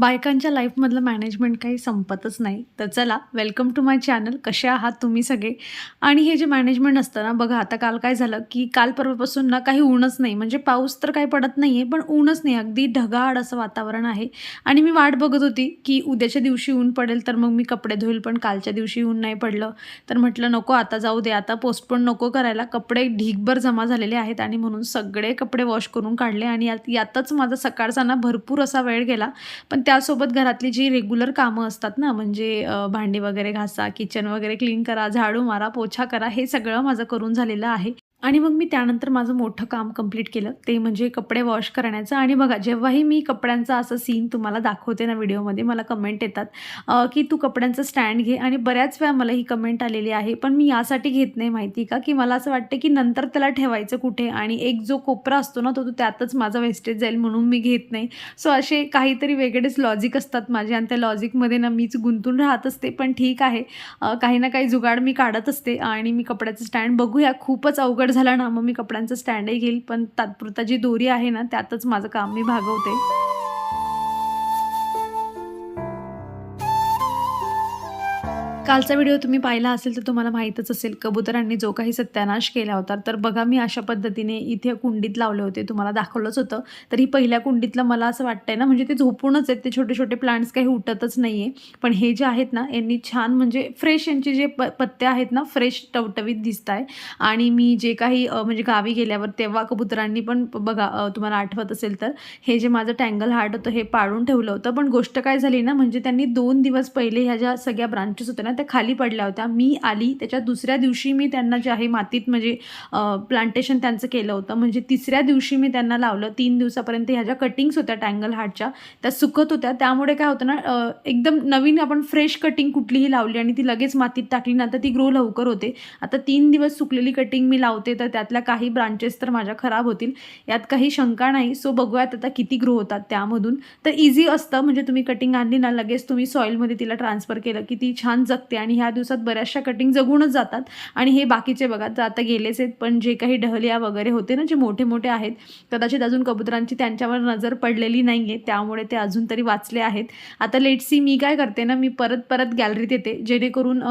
बायकांच्या लाईफमधलं मॅनेजमेंट काही संपतच नाही. तर चला वेलकम टू माय चॅनल कसे आहात तुम्ही सगळे? आणि हे जे मॅनेजमेंट असतं ना बघा आता काल काय झालं की काल परवापासून ना काही ऊनच नाही. म्हणजे पाऊस तर काही पडत नाही आहे पण ऊनच नाही. अगदी ढगाळ असं वातावरण आहे. आणि मी वाट बघत होती की उद्याच्या दिवशी ऊन पडेल तर मग मी कपडे धुईल पण कालच्या दिवशी ऊन नाही पडलं. तर म्हटलं नको आता जाऊ दे. आता पोस्टपोन नको करायला. कपडे ढीगभर जमा झालेले आहेत आणि म्हणून सगळे कपडे वॉश करून काढले आणि यात यातच माझा सकाळचा ना भरपूर असा वेळ गेला. पण त्यासोबत घरातली जी रेग्युलर कामं असतात ना म्हणजे भांडी वगैरे घासा किचन वगैरे क्लीन करा झाडू मारा पोछा करा हे सगळं माझं करून झालेलं आहे. आणि मग मी त्यानंतर माझं मोठं काम कंप्लीट केलं. ते म्हणजे कपडे वॉश करण्याचं. आणि बघा जेव्हाही मी कपड्यांचा असं सीन तुम्हाला दाखवते ना व्हिडिओमध्ये मला कमेंट येतात की तू कपड्यांचं स्टँड घे. आणि बऱ्याच वेळा मला ही कमेंट आलेली आहे. पण मी यासाठी घेत नाही माहिती का? की मला असं वाटतं की नंतर त्याला ठेवायचं कुठे? आणि एक जो कोपरा असतो ना तो तो त्यातच माझा वेस्टेज जाईल म्हणून मी घेत नाही. सो असे काहीतरी वेगळेच लॉजिक असतात माझे. आणि त्या लॉजिकमध्ये ना मीच गुंतून राहत असते. पण ठीक आहे. काही ना काही जुगाड मी काढत असते. आणि मी कपड्याचं स्टँड बघूया. खूपच अवघड झालं ना मग मी कपड्यांचं स्टँडही घेईल पण तात्पुरता जी दोरी आहे ना त्यातच माझं काम मी भागवते. कालचा व्हिडिओ तुम्ही पाहिला असेल तर तुम्हाला माहीतच असेल कबुतरांनी जो काही सत्यानाश केला होता. तर बघा मी अशा पद्धतीने इथे कुंडीत लावले होते तुम्हाला दाखवलंच होतं. तर ही पहिल्या कुंडीतलं मला असं वाटतंय ना म्हणजे ते झोपूनच आहेत ते छोटे छोटे प्लांट्स काही उठतच नाही आहे पण हे जे आहेत ना यांनी छान म्हणजे फ्रेश यांचे जे प पत्ते आहेत ना फ्रेश टवटवीत दिसत आहे आणि मी जे काही म्हणजे गावी गेल्यावर तेव्हा कबुतरांनी पण बघा तुम्हाला आठवत असेल तर हे जे माझं टँगल हार्ट होतं हे पाडून ठेवलं होतं. पण गोष्ट काय झाली ना म्हणजे त्यांनी दोन दिवस पहिले ह्या ज्या सगळ्या ब्रांचेस होत्या ना त्या खाली पडल्या होत्या. मी आली त्याच्या दुसऱ्या दिवशी मी त्यांना जे आहे मातीत म्हणजे प्लांटेशन त्यांचं केलं होतं. म्हणजे तिसऱ्या दिवशी मी त्यांना लावलं. तीन दिवसापर्यंत ह्या ज्या कटिंग्स होत्या टँगल हार्टच्या त्या सुकत होत्या. त्यामुळे काय होतं ना एकदम नवीन आपण फ्रेश कटिंग कुठलीही लावली आणि ती लगेच मातीत टाकली ना तर ती ग्रो लवकर होते. आता तीन दिवस सुकलेली कटिंग मी लावते तर त्यातल्या काही ब्रांचेस तर माझ्या खराब होतील. यात काही शंका नाही. सो बघूयात आता किती ग्रो होतात त्यामधून. तर इझी असतं. म्हणजे तुम्ही कटिंग आणली ना लगेच तुम्ही सॉईलमध्ये तिला ट्रान्सफर केलं की ती छान जगते आणि ह्या दिवसात बऱ्याचशा कटिंग जगूनच जातात. आणि हे बाकीचे बघा तर आता गेलेच आहेत पण जे काही ढहलिया वगैरे होते ना जे मोठे मोठे आहेत कदाचित अजून कबुतरांची त्यांच्यावर नजर पडलेली नाही आहे त्यामुळे ते अजून तरी वाचले आहेत. आता लेट सी मी काय करते ना मी परत परत गॅलरीत येते जेणेकरून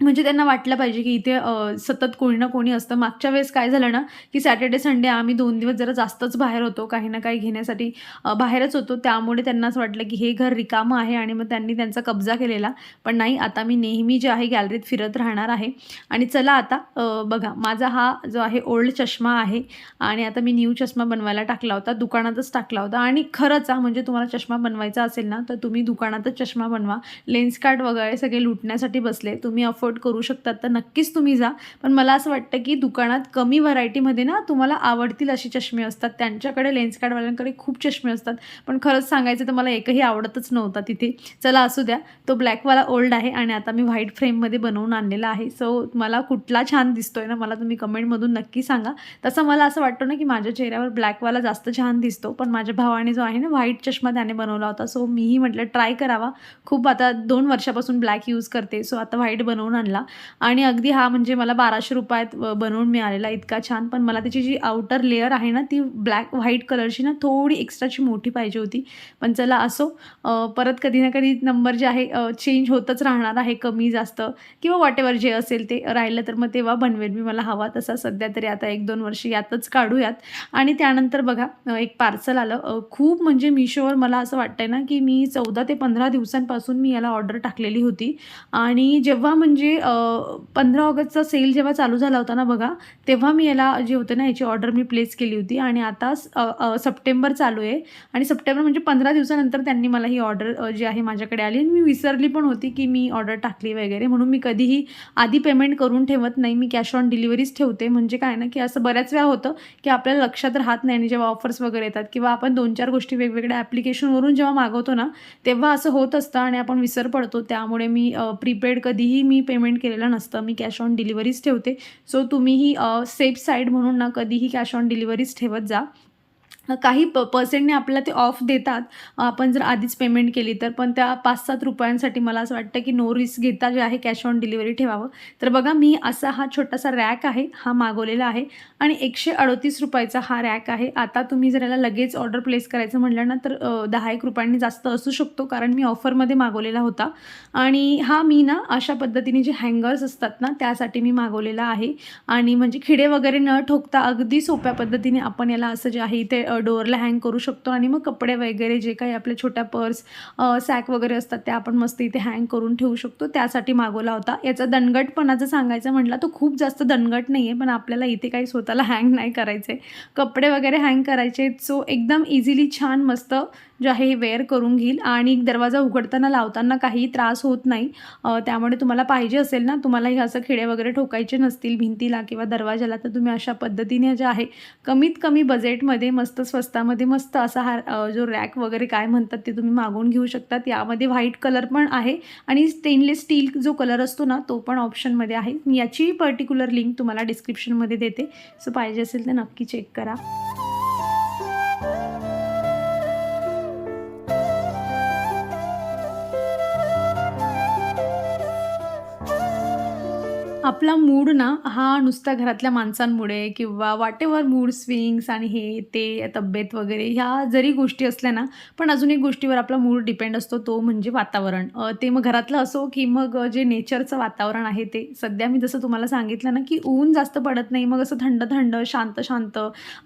म्हणजे त्यांना वाटलं पाहिजे की इथे सतत कोणी ना कोणी असतं. मागच्या वेळेस काय झालं ना की सॅटर्डे संडे आम्ही दोन दिवस जरा जास्तच बाहेर होतो. काही ना काही घेण्यासाठी बाहेरच होतो. त्यामुळे त्यांना असं वाटलं की हे घर रिकामं आहे आणि मग त्यांनी त्यांचा कब्जा केलेला. पण नाही आता मी नेहमी जे आहे गॅलरीत फिरत राहणार आहे. आणि चला आता बघा माझा हा जो आहे ओल्ड चष्मा आहे आणि आता मी न्यू चष्मा बनवायला टाकला होता. दुकानातच टाकला होता. आणि खरंच हा म्हणजे तुम्हाला चष्मा बनवायचा असेल ना तर तुम्ही दुकानातच चष्मा बनवा. लेन्स कार्ड वगैरे सगळे लुटण्यासाठी बसले. तुम्ही अफोर्ड करू शकतात तर नक्कीच तुम्ही जा. पण मला असं वाटतं की दुकानात कमी व्हरायटीमध्ये ना तुम्हाला आवडतील असे चष्मे असतात. त्यांच्याकडे लेन्स कार्डवाल्यांकडे खूप चष्मे असतात. पण खरंच सांगायचं तर मला एकही आवडतच नव्हता तिथे. चला असू द्या तो ब्लॅकवाला ओल्ड आहे आणि आता मी व्हाईट फ्रेममध्ये बनवून आणलेला आहे. सो मला कुठला छान दिसतोय ना मला तुम्ही कमेंटमधून नक्की सांगा. तसं मला असं वाटतं ना की माझ्या चेहऱ्यावर ब्लॅकवाला जास्त छान दिसतो. पण माझ्या भावाने जो आहे ना व्हाईट चष्मा त्याने बनवला होता. सो मीही म्हटलं ट्राय करावा. खूप आता दोन वर्षापासून ब्लॅक यूज करते. सो आता व्हाईट बनवून आणला. आणि अगदी हा म्हणजे मला बाराशे रुपयात बनवून मिळालेला. इतका छान. पण मला त्याची जी आउटर लेअर आहे ना ती ब्लॅक व्हाईट कलरची ना थोडी एक्स्ट्राची मोठी पाहिजे होती. पण चला असो परत कधी ना कधी नंबर जे आहे चेंज होतच राहणार आहे कमी जास्त. किंवा वॉटेवर जे असेल ते राहिलं तर मग तेव्हा बनवेल. मी मला हवा तसा सध्या तरी आता एक दोन वर्ष यातच काढूयात. आणि त्यानंतर बघा एक पार्सल आलं. खूप म्हणजे मिशोवर मला असं वाटतंय ना की मी चौदा ते पंधरा दिवसांपासून मी याला ऑर्डर टाकलेली होती. आणि जेव्हा म्हणजे पंधरा ऑगस्टचा सेल जेव्हा चालू झाला होता ना बघा तेव्हा मी याला जे होते ना याची ऑर्डर मी प्लेस केली होती आणि आता सप्टेंबर चालू आहे आणि सप्टेंबर म्हणजे पंधरा दिवसानंतर त्यांनी मला ही ऑर्डर जी आहे माझ्याकडे आली आणि मी विसरली पण होती की मी ऑर्डर टाकली वगैरे. म्हणून मी कधीही आधी पेमेंट करून ठेवत नाही मी कॅश ऑन डिलिव्हरीच ठेवते. म्हणजे काय ना की असं बऱ्याच वेळा होतं की आपल्याला लक्षात राहत नाही आणि जेव्हा ऑफर्स वगैरे येतात किंवा आपण दोन चार गोष्टी वेगवेगळ्या ॲप्लिकेशनवरून जेव्हा मागवतो ना तेव्हा असं होत असतं आणि आपण विसर पडतो. त्यामुळे मी प्रीपेड कधीही मी पेमेंट केलेलं नसतं मी कॅश ऑन डिलिव्हरीच ठेवते. सो तुम्हीही सेफ साईड म्हणून ना कधीही कॅश ऑन डिलिव्हरीच ठेवत जा. काही प पर्सेंटने आपल्याला ते ऑफ देतात. आपण जर आधीच पेमेंट केली तर पण त्या पाच सात रुपयांसाठी मला असं वाटतं की नो रिस्क घेता जे आहे कॅश ऑन डिलिव्हरी ठेवावं. तर बघा मी असा हा छोटासा रॅक आहे हा मागवलेला आहे आणि एकशे अडतीस रुपयाचा हा रॅक आहे. आता तुम्ही जर याला लगेच ऑर्डर प्लेस करायचं म्हटलं ना तर दहा एक रुपयांनी जास्त असू शकतो कारण मी ऑफरमध्ये मागवलेला होता. आणि हा मी ना अशा पद्धतीने जे हँगर्स असतात ना त्यासाठी मी मागवलेला आहे. आणि म्हणजे खिडे वगैरे न ठोकता अगदी सोप्या पद्धतीने आपण याला असं जे आहे ते डोअरला हँग करू शकतो आणि मग कपडे वगैरे जे काही आपल्या छोट्या पर्स सॅक वगैरे असतात त्या आपण मस्त इथे हँग करून ठेवू शकतो. त्यासाठी मागवला होता. याचा जर सांगायचं म्हटलं तो खूप जास्त दणगट नाही आहे पण आपल्याला इथे काही स्वतःला हँग नाही करायचे कपडे वगैरे हँग करायचे सो एकदम इझिली छान मस्त जे आहे हे वेअर करून घेईल. आणि दरवाजा उघडताना लावताना काही त्रास होत नाही. त्यामुळे तुम्हाला पाहिजे असेल ना तुम्हाला हे असं खिडे वगैरे ठोकायचे नसतील भिंतीला किंवा दरवाजाला तर तुम्ही अशा पद्धतीने जे आहे कमीत कमी बजेटमध्ये मस्त स्वस्तामध्ये मस्त असा हा जो रॅक वगैरे काय म्हणतात ते तुम्ही मागवून घेऊ शकतात यामध्ये व्हाईट कलर पण आहे आणि स्टेनलेस स्टील जो कलर असतो ना तो पण ऑप्शनमध्ये आहे. मी याची पर्टिक्युलर लिंक तुम्हाला डिस्क्रिप्शनमध्ये देते. सो पाहिजे असेल तर नक्की चेक करा. आपला मूड ना हा नुसता घरातल्या माणसांमुळे किंवा वाटेवर मूड स्विंग्स आणि हे ते तब्येत वगैरे ह्या जरी गोष्टी असल्या ना पण अजून एक गोष्टीवर आपला मूड डिपेंड असतो तो म्हणजे वातावरण. ते मग घरातलं असो की मग जे नेचरचं वातावरण आहे ते. सध्या मी जसं तुम्हाला सांगितलं ना की ऊन जास्त पडत नाही मग असं थंड थंड शांत शांत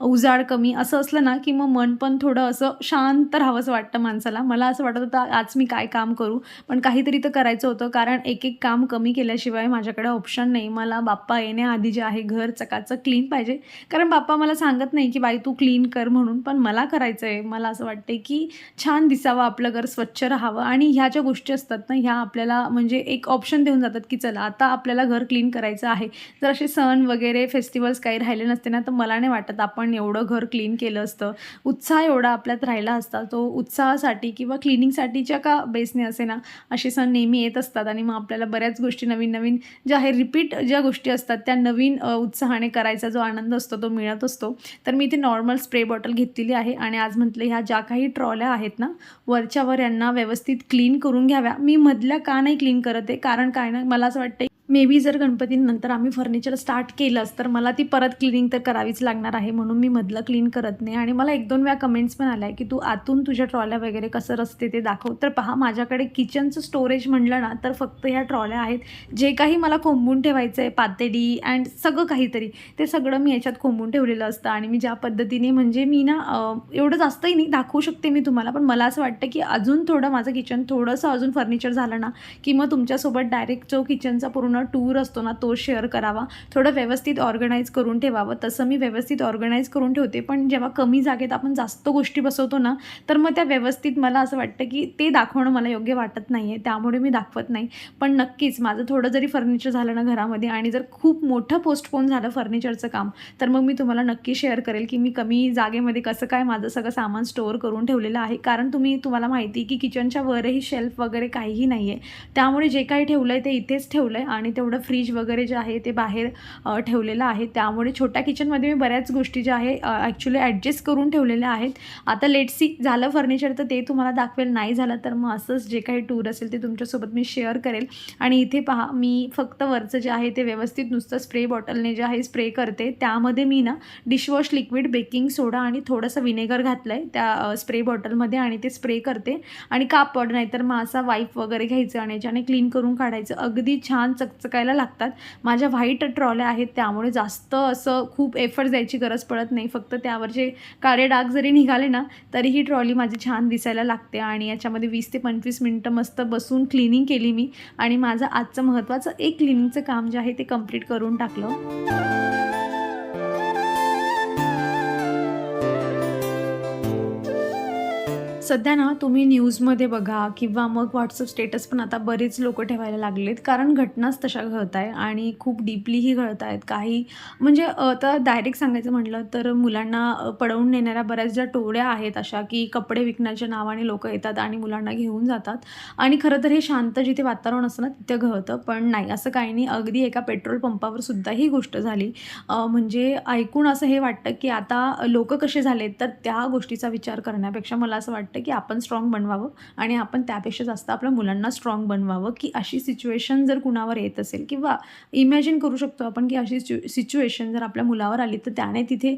उजाड कमी असं असलं ना की मग मन पण थोडं असं शांत राहावंसं वाटतं माणसाला. मला असं वाटत होतं आज मी काय काम करू? पण काहीतरी तर करायचं होतं कारण एक एक काम कमी केल्याशिवाय माझ्याकडे ऑप्शन नाही नाही. मला बाप्पा येण्याआधी जे आहे घर चकाचं क्लीन पाहिजे. कारण बाप्पा मला सांगत नाही की बाई तू क्लीन कर म्हणून. पण मला करायचं आहे मला असं वाटते की छान दिसावं आपलं घर स्वच्छ राहावं. आणि ह्या ज्या गोष्टी असतात ना ह्या आपल्याला म्हणजे एक ऑप्शन देऊन जातात की चला आता आपल्याला घर क्लीन करायचं आहे. जर असे सण वगैरे फेस्टिवल्स काही राहिले नसते ना तर मला नाही वाटत आपण एवढं घर क्लीन केलं असतं. उत्साह एवढा आपल्यात राहिला असता तो उत्साहासाठी किंवा क्लिनिंगसाठीच्या का बेसने असे ना असे सण नेहमी येत असतात. आणि मग आपल्याला बऱ्याच गोष्टी नवीन नवीन ज्या आहे रिपीट ज्या गोष्टी असतात त्या नवीन उत्साहाने करायचा जो आनंद असतो तो मिळत असतो. तर मी इथे नॉर्मल स्प्रे बॉटल घेतलेली आहे आणि आज म्हटलं ह्या ज्या काही ट्रॉल्या आहेत ना वरच्यावर यांना व्यवस्थित क्लीन करून घ्याव्या. मी मधल्या का नाही क्लीन करत आहे? कारण काय ना मला असं वाटतं मे बी जर गणपतीनंतर आम्ही फर्निचर स्टार्ट केलंच तर मला ती परत क्लिनिंग तर करावीच लागणार आहे म्हणून मी मधलं क्लीन करत नाही. आणि मला एक दोन वेळा कमेंट्स पण आल्या की तू आतून तुझ्या ट्रॉल्या वगैरे कसं रस्ते ते दाखव. तर पहा माझ्याकडे किचनचं स्टोरेज म्हणलं ना तर फक्त ह्या ट्रॉल्या आहेत. जे काही मला कोंबून ठेवायचं आहे पातेडी अँड सगळं काहीतरी ते सगळं मी याच्यात कोंबून ठेवलेलं असतं. आणि मी ज्या पद्धतीने म्हणजे मी ना एवढं जास्तही नाही दाखवू शकते मी तुम्हाला पण मला असं वाटतं की अजून थोडं माझं किचन थोडंसं अजून फर्निचर झालं ना की मग तुमच्यासोबत डायरेक्ट जो किचनचा पूर्ण टूर असतो ना तो शेअर करावा. थोडं व्यवस्थित ऑर्गनाईज करून ठेवावं. तसं मी व्यवस्थित ऑर्गनाईज करून ठेवते. पण जेव्हा कमी जागेत आपण जास्त गोष्टी बसवतो ना तर मग त्या व्यवस्थित मला असं वाटतं की ते दाखवणं मला योग्य वाटत नाही आहे त्यामुळे मी दाखवत नाही. पण नक्कीच माझं थोडं जरी फर्निचर झालं ना घरामध्ये आणि जर खूप मोठं पोस्टपोन झालं फर्निचरचं काम तर मग मी तुम्हाला नक्की शेअर करेल की मी कमी जागेमध्ये कसं काय माझं सगळं सामान स्टोअर करून ठेवलेलं आहे. कारण तुम्ही तुम्हाला माहिती की किचनच्या वरही शेल्फ वगैरे काहीही नाही आहे त्यामुळे जे काही ठेवलं आहे ते इथेच ठेवलं आहे आणि तेवढं फ्रीज वगैरे जे आहे ते बाहेर ठेवलेलं आहे. त्यामुळे छोट्या किचनमध्ये मी बऱ्याच गोष्टी ज्या आहे ॲक्च्युली ॲडजस्ट करून ठेवलेल्या आहेत. आता लेट सी झालं फर्निचर तर ते तुम्हाला दाखवेल नाही झालं तर मग असंच जे काही टूर असेल ते तुमच्यासोबत मी शेअर करेल. आणि इथे पहा मी फक्त वरचं जे आहे ते व्यवस्थित नुसतं स्प्रे बॉटलने जे आहे स्प्रे करते. त्यामध्ये मी ना डिशवॉश लिक्विड बेकिंग सोडा आणि थोडंसं विनेगर घातलं आहे त्या स्प्रे बॉटलमध्ये आणि ते स्प्रे करते. आणि कापड नाहीतर मग असा वाईप वगैरे घ्यायचं आणि याच्याने क्लीन करून काढायचं. अगदी छान चकायला लागतात. माझ्या व्हाईट ट्रॉल्या आहेत त्यामुळे जास्त असं खूप एफर्ट द्यायची गरज पडत नाही. फक्त त्यावरचे काळे डाग जरी निघाले ना तरी ही ट्रॉली माझी छान दिसायला लागते आणि याच्यामध्ये वीस ते पंचवीस मिनटं मस्त बसून क्लिनिंग केली मी आणि माझं आजचं महत्त्वाचं एक क्लिनिंगचं काम जे आहे ते कंप्लीट करून टाकलं. सध्या ना तुम्ही न्यूजमध्ये बघा किंवा मग व्हॉट्सअप स्टेटस पण आता बरेच लोक ठेवायला लागलेत. कारण घटनाच तशा घडत आहे आणि खूप डीपलीही घडत आहेत. काही म्हणजे आता डायरेक्ट सांगायचं म्हटलं तर मुलांना पडवून पळवून नेणाऱ्या बऱ्याच ज्या टोळ्या आहेत अशा की कपडे विकण्याच्या नावाने लोक येतात आणि मुलांना घेऊन जातात. आणि खरं तर हे शांत जिथे वातावरण असतं ना तिथे घडतं. पण नाही असं काही नाही. अगदी एका पेट्रोल पंपावर सुद्धा ही गोष्ट झाली. म्हणजे ऐकून असं हे वाटतं की आता लोक कसे झालेत तर त्या गोष्टीचा विचार करण्यापेक्षा मला असं वाटतं की आपण स्ट्रॉंग बनवावं आणि आपण त्यापेक्षा जास्त आपल्या मुलांना स्ट्रॉंग बनवावं की अशी सिच्युएशन जर कुणावर येत असेल किंवा इमॅजिन करू शकतो आपण की अशी सिच्युएशन जर आपल्या मुलावर आली तर त्याने तिथे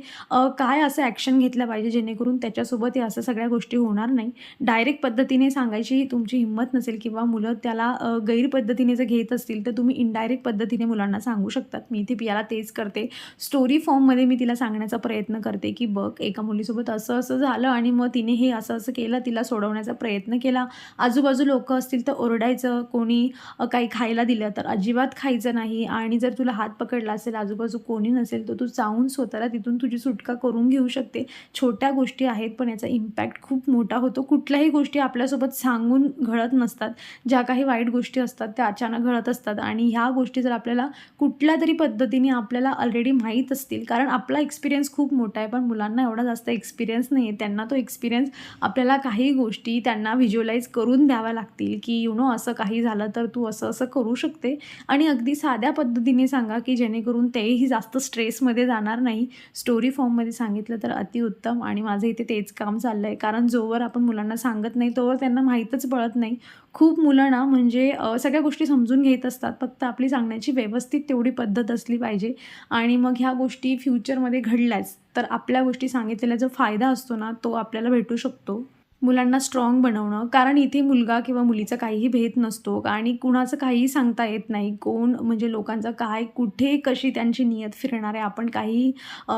काय असं ॲक्शन घेतलं पाहिजे जेणेकरून त्याच्यासोबत हे असं सगळ्या गोष्टी होणार नाही. डायरेक्ट पद्धतीने सांगायची तुमची हिंमत नसेल किंवा मुलं त्याला गैरपद्धतीने गैर पद्धतीने जर घेत असतील तर तुम्ही इनडायरेक्ट पद्धतीने मुलांना सांगू शकतात. मी इथे पियाला तेच करते. स्टोरी फॉर्ममध्ये मी तिला सांगण्याचा प्रयत्न करते की बघ एका मुलीसोबत असं असं झालं आणि मग तिने हे असं असं केलं तिला सोडवण्याचा प्रयत्न केला. आजूबाजू लोक असतील तर ओरडायचं कोणी काही खायला दिलं तर अजिबात खायचं नाही. आणि जर तुला हात पकडला असेल आजूबाजू कोणी नसेल तर तू चावून स्वतःला तिथून तुझी सुटका करून घेऊ शकते. छोट्या गोष्टी आहेत पण याचा इम्पॅक्ट खूप मोठा होतो. कुठल्याही गोष्टी आपल्यासोबत सांगून घडत नसतात. ज्या काही वाईट गोष्टी असतात त्या अचानक घडत असतात. आणि ह्या गोष्टी जर आपल्याला कुठल्या तरी पद्धतीने आपल्याला ऑलरेडी माहीत असतील कारण आपला एक्सपिरियन्स खूप मोठा आहे पण मुलांना एवढा जास्त एक्सपिरियन्स नाही आहे त्यांना तो एक्सपिरियन्स आपल्याला काही गोष्टी त्यांना व्हिज्युअलाइज करून द्याव्या लागतील की यु नो असं काही झालं तर तू असं असं करू शकते. आणि अगदी साध्या पद्धतीने सांगा की जेणेकरून तेही जास्त स्ट्रेसमध्ये जाणार नाही. स्टोरी फॉर्ममध्ये सांगितलं तर अतिउत्तम आणि माझं इथे तेच काम चाललं आहे कारण जोवर आपण मुलांना सांगत नाही तोवर त्यांना माहीतच पडत नाही. खूप मुलं ना म्हणजे सगळ्या गोष्टी समजून घेत असतात. फक्त आपली सांगण्याची व्यवस्थित तेवढी पद्धत असली पाहिजे. आणि मग ह्या गोष्टी फ्युचरमध्ये घडल्याच तर आपल्या गोष्टी सांगितलेला जो फायदा असतो ना तो आपल्याला भेटू शकतो. मुलांना स्ट्रॉंग बनवणं. कारण इथे मुलगा किंवा मुलीचा काहीही भेद नसतो आणि कुणाचं काहीही सांगता येत नाही. कोण म्हणजे लोकांचं काय कुठे कशी त्यांची नियत फिरणार आहे आपण काही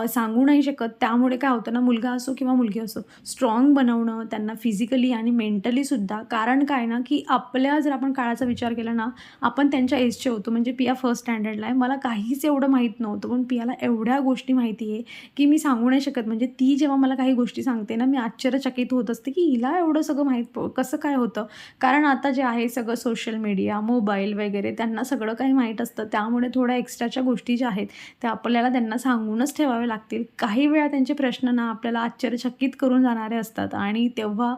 सांगू नाही शकत. त्यामुळे काय होतं ना मुलगा असो किंवा मुलगी असो स्ट्रॉंग बनवणं त्यांना फिजिकली आणि मेंटलीसुद्धा कारण काय ना की आपल्या जर आपण काळाचा विचार केला ना आपण त्यांच्या एजचे होतो. म्हणजे पिया फर्स्ट स्टँडर्डला आहे. मला काहीच एवढं माहीत नव्हतं पण पियाला एवढ्या गोष्टी माहिती आहे की मी सांगू नाही शकत. म्हणजे ती जेव्हा मला काही गोष्टी सांगते ना मी आश्चर्यचकित होत असते की हिला एवढं सगळं माहीत प कसं काय होतं? कारण आता जे आहे सगळं सोशल मीडिया मोबाईल वगैरे त्यांना सगळं काही माहीत असतं. त्यामुळे थोड्या एक्स्ट्राच्या गोष्टी ज्या आहेत त्या आपल्याला त्यांना सांगूनच ठेवावे लागतील. काही वेळा त्यांचे प्रश्न ना आपल्याला आश्चर्यचकित करून जाणारे असतात. आणि तेव्हा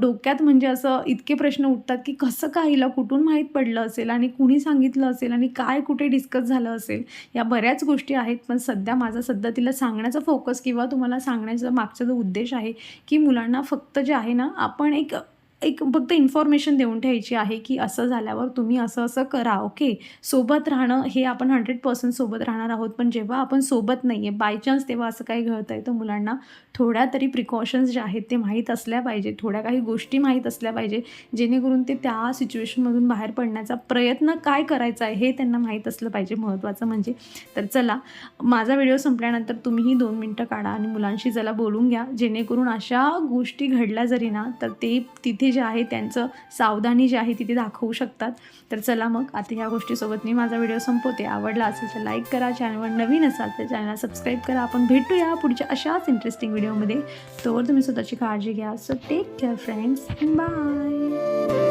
डोक्यात म्हणजे असं इतके प्रश्न उठतात की कसं काय हिला कुठून माहीत पडलं असेल? आणि कुणी सांगितलं असेल? आणि काय कुठे डिस्कस झालं असेल? या बऱ्याच गोष्टी आहेत. पण सध्या माझा सध्या तिला सांगण्याचा फोकस किंवा तुम्हाला सांगण्याचा मागचा जो उद्देश आहे की मुलांना फक्त जे आहे ना आपण एक एक फक्त इन्फॉर्मेशन देऊन ठेवायची आहे की असं झाल्यावर तुम्ही असं असं करा ओके सोबत राहणं हे आपण हंड्रेड पर्सेंट सोबत राहणार आहोत. पण जेव्हा आपण सोबत नाही आहे बाय चान्स तेव्हा असं काही घडतं आहे तर मुलांना थोड्या तरी प्रिकॉशन्स जे आहेत ते माहीत असल्या पाहिजे थोड्या काही गोष्टी माहीत असल्या पाहिजे जेणेकरून ते त्या सिच्युएशनमधून बाहेर पडण्याचा प्रयत्न काय करायचा आहे हे त्यांना माहीत असलं पाहिजे. महत्त्वाचं म्हणजे तर चला माझा व्हिडिओ संपल्यानंतर तुम्हीही दोन मिनटं काढा आणि मुलांशी जरा बोलून घ्या. जेणेकरून अशा गोष्टी घडल्या जरी ना तर ते तिथे जे आहे त्यांचं सावधानी जी आहे तिथे दाखवू शकतात. तर चला मग आता ह्या गोष्टीसोबत मी माझा व्हिडिओ संपवते. आवडला असेल तर लाईक करा चॅनलवर नवीन असाल तर चॅनलला सबस्क्राईब करा. आपण भेटूया पुढच्या अशाच इंटरेस्टिंग व्हिडिओमध्ये तोवर तुम्ही स्वतःची काळजी घ्या. So take care friends bye